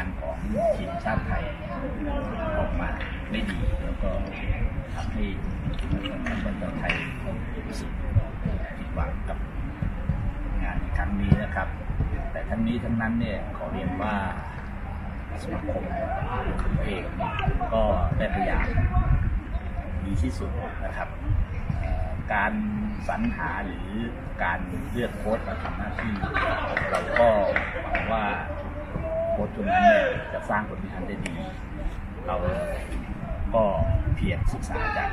านของทีมชาติไทยออกมาไม่ดี แล้วก็ทำให้นักบอลชาวไทยรู้สึกผิดหวังกับงานครั้งนี้นะครับ แต่ทั้งนี้ทั้งนั้นเนี่ยขอเรียนว่าสมาคมเองก็ได้พยายามดีที่สุดนะครับ การสรรหาหรือการเลือกโค้ชมาทำหน้าที่ เราก็หวังว่าโค้ชคนนั้น สร้างผลงานได้ดี เราก็เพียรศึกษาจาก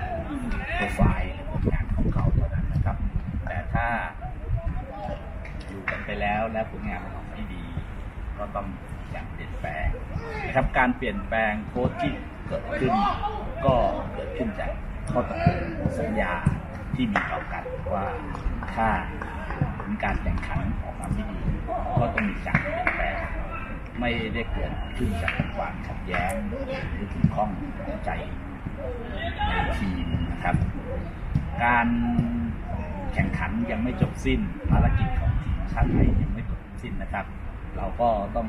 โปรไฟล์ผลงานของเขาเท่านั้นนะครับ แต่ถ้าอยู่กันไปแล้วและผลงานมันออกไม่ดี ก็ต้องอยากเปลี่ยนแปลงนะครับการเปลี่ยนแปลงโค้ชที่เกิดขึ้น ก็เกิดขึ้นจากข้อตกลงสัญญาที่มีต่อกันว่าถ้าผลการแข่งขันออกมาไม่ดี ก็ต้องมีการเปลี่ยนแปลง ไม่ได้เกิดขึ้นจากความขัดแย้งหรือถึงข้องใจในทีมนะครับ การแข่งขันยังไม่จบสิ้นภารกิจของทีมชาติไทยยังไม่จบสิ้นนะครับ เราก็ต้อง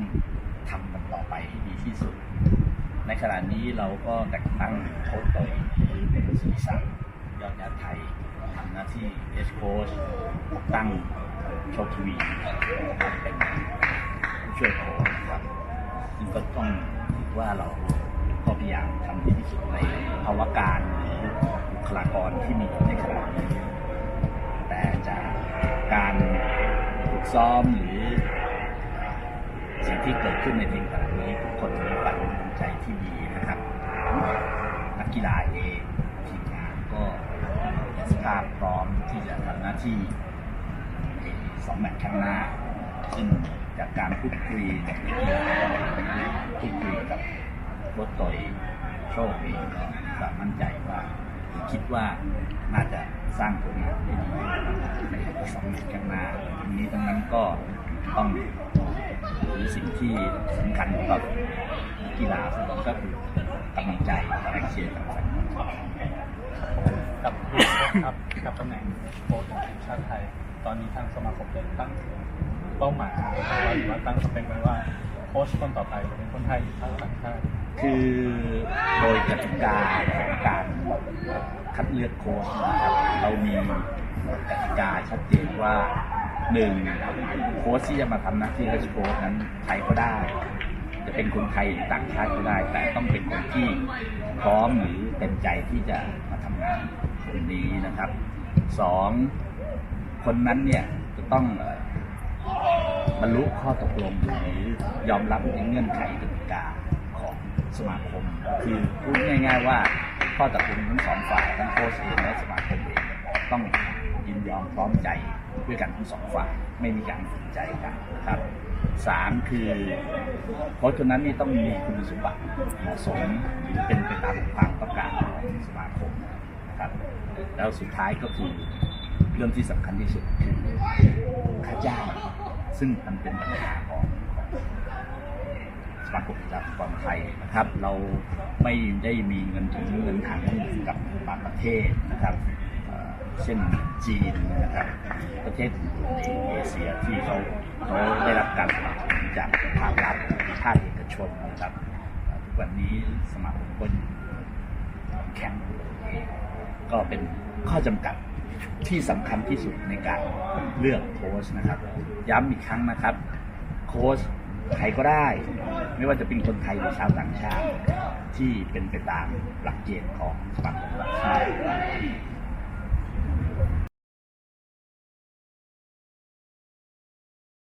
ทำกันต่อไปให้ดีที่สุด ในขณะนี้เราก็แต่งตั้งโค้ชต่อยหรือเป็นสีสันยอดยาไทยทำหน้าที่เอสโค้ชตั้งโชคทวีเป็น ช่วยโค้ชนะครับซึ่งก็ต้องถือว่าเราก็พยายามทำดีที่สุดในภาวะการหรือบุคลากรที่มีอยู่ในขณะนี้แต่จากการฝึกซ้อมหรือสิ่งที่เกิดขึ้นในทีมขณะนี้ทุกคนมีความกำลังใจที่ดีนะครับนักกีฬาเองทีมงานก็มีสภาพพร้อมที่จะทำหน้าที่สองแมตช์ข้างหน้าซึ่ง จากการพูดคุยกับนักกีฬาก็พูดคุยกับโค้ชต่อยโชคเองก็มีความมั่นใจว่าคิดว่าน่าจะสร้างผลงานได้ดีในสองแมตช์ข้างหน้าทั้งนี้ทั้งนั้นก็ต้องหรือสิ่งที่สำคัญกับนักกีฬาฟุตบอลก็คือกำลังใจแรงเชียร์กับกับครับกับตำแหน่งโค้ชของทีมชาติไทย ตอนนี้ทางสมาคมได้ตั้ง เป้าหมายไว้ว่าหรือว่าตั้งสเปคไว้ว่าโค้ชคนต่อไปจะเป็นคนไทยหรือชาวต่างชาติคือโดยกติกาของการคัดเลือกโค้ชนะครับเรามีกติกาชัดเจนว่าหนึ่งโค้ชที่จะมาทำหน้าที่เฮดโค้ชนั้นไทยก็ได้ จะเป็นคนไทยหรือต่างชาติก็ได้ แต่ต้องเป็นคนที่พร้อมหรือเต็มใจที่จะมาทำงานตรงนี้นะครับสองคนนั้นเนี่ยจะต้อง บรรลุข้อตกลงหรือยอมรับในเงื่อนไขกติกาของสมาคม คือพูดง่าย ๆ ว่าข้อตกลงทั้งสองฝ่ายทั้งโค้ชเองและสมาคมเองต้องยินยอมพร้อมใจด้วยกันทั้งสองฝ่ายไม่มีการฝืนใจกันนะครับสามคือโค้ชคนนั้นนี่ต้องมีคุณสมบัติเหมาะสมหรือเป็นไปตามความต้องการของสมาคมนะครับแล้วสุดท้ายก็คือเรื่องที่สำคัญที่สุดคือค่าจ้าง ซึ่งมันเป็นปัญหาของสมาคมกีฬาฟุตบอลไทยนะครับ เราไม่ได้มีเงินถึงเงินถังกับบางประเทศนะครับเช่นจีนนะครับประเทศในเอเชียที่เขาเขาได้รับการสนับสนุนจากภาครัฐภาคเอกชนนะครับทุกวันนี้สมาคมก็แข่งเองก็เป็นข้อจำกัด ที่สำคัญที่สุดในการเลือกโค้ชนะครับ ย้ำอีกครั้งนะครับ โค้ชใครก็ได้ ไม่ว่าจะเป็นคนไทยหรือชาวต่างชาติ ที่เป็นไปตามหลักเกณฑ์ของสมาคมกีฬาชาติ